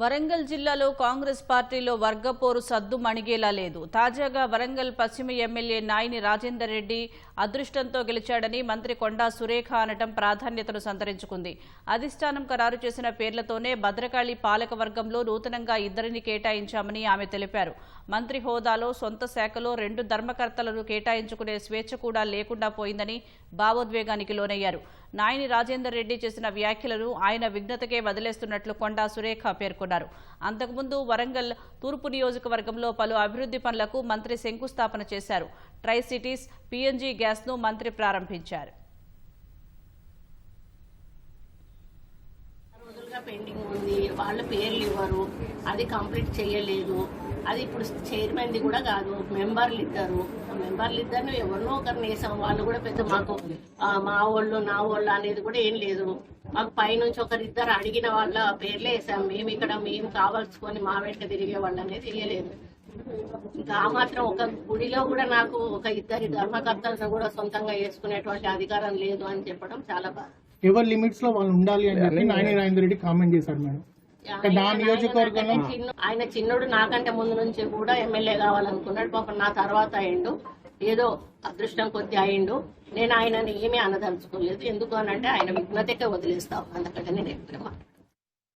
వరంగల్ జిల్లాలో కాంగ్రెస్ పార్టీలో వర్గపోరు సద్దు మణిగేలా లేదు. తాజాగా వరంగల్ పశ్చిమ ఎమ్మెల్యే నాయని రాజేందర్ రెడ్డి అదృష్టంతో గెలిచాడని మంత్రి కొండా సురేఖ అనటం ప్రాధాన్యతను సంతరించుకుంది. అధిష్టానం ఖరారు చేసిన పేర్లతోనే భద్రకాళి పాలక వర్గంలో నూతనంగా ఇద్దరిని కేటాయించామని ఆమె తెలిపారు. మంత్రి హోదాలో సొంత శాఖలో రెండు ధర్మకర్తలను కేటాయించుకునే స్వేచ్ఛ కూడా లేకుండా పోయిందని భావోద్వేగానికి లోనయ్యారు. నాయని రాజేందర్ రెడ్డి చేసిన వ్యాఖ్యలను ఆయన విఘ్నతకే వదిలేస్తున్నట్లు కొండా సురేఖ పేర్కొన్నారు. అంతకుముందు వరంగల్ తూర్పు నియోజకవర్గంలో పలు అభివృద్ధి పనులకు మంత్రి శంకుస్థాపన చేశారు. ట్రై సిటీస్ పీఎన్జీ గ్యాస్ను మంత్రి ప్రారంభించారు. పెండింగ్ ఉంది వాళ్ళ పేర్లు ఇవ్వరు అది కంప్లీట్ చేయలేదు. అది ఇప్పుడు చైర్మన్ది కూడా కాదు మెంబర్లు ఇద్దరు మెంబర్లు ఇద్దరు ఎవరినో ఒకరిని వేసాం వాళ్ళు కూడా పెద్ద మాకు మా వాళ్ళు నా వాళ్ళు అనేది కూడా ఏం లేదు. మాకు పైనుంచి ఒకరిద్దరు అడిగిన వాళ్ళ పేర్లే వేసాం. మేము ఇక్కడ మేము కావాల్సుకొని మా వెంట తిరిగే వాళ్ళు అనేది తెలియలేదు. ఇంకా ఆ మాత్రం ఒక గుడిలో కూడా నాకు ఒక ఇద్దరి ధర్మకర్తలను కూడా సొంతంగా వేసుకునేటువంటి అధికారం లేదు అని చెప్పడం చాలా బాధ. ఎవరి లిమిట్స్లో వాళ్ళు ఉండాలి అని చెప్పి నాయని రాజేంద్ర రెడ్డి కామెంట్ చేశారు మేడం. ఇక్కడ నా నియోజకవర్గంలో ఆయన చిన్న- ఆయన చిన్నోడు నాకంటే ముందు నుంచి కూడా ఎమ్మెల్యే కావాలనుకున్నాడు. పాపం నా తర్వాత అయిండు ఏదో అదృష్టం కొద్ది అయిండు నేను ఆయనని ఏమీ అనదలుచుకోలేదు. ఎందుకు అని అంటే ఆయన విఘ్నతకే వదిలేస్తాం అందుకంటే నేను ఎప్పుడు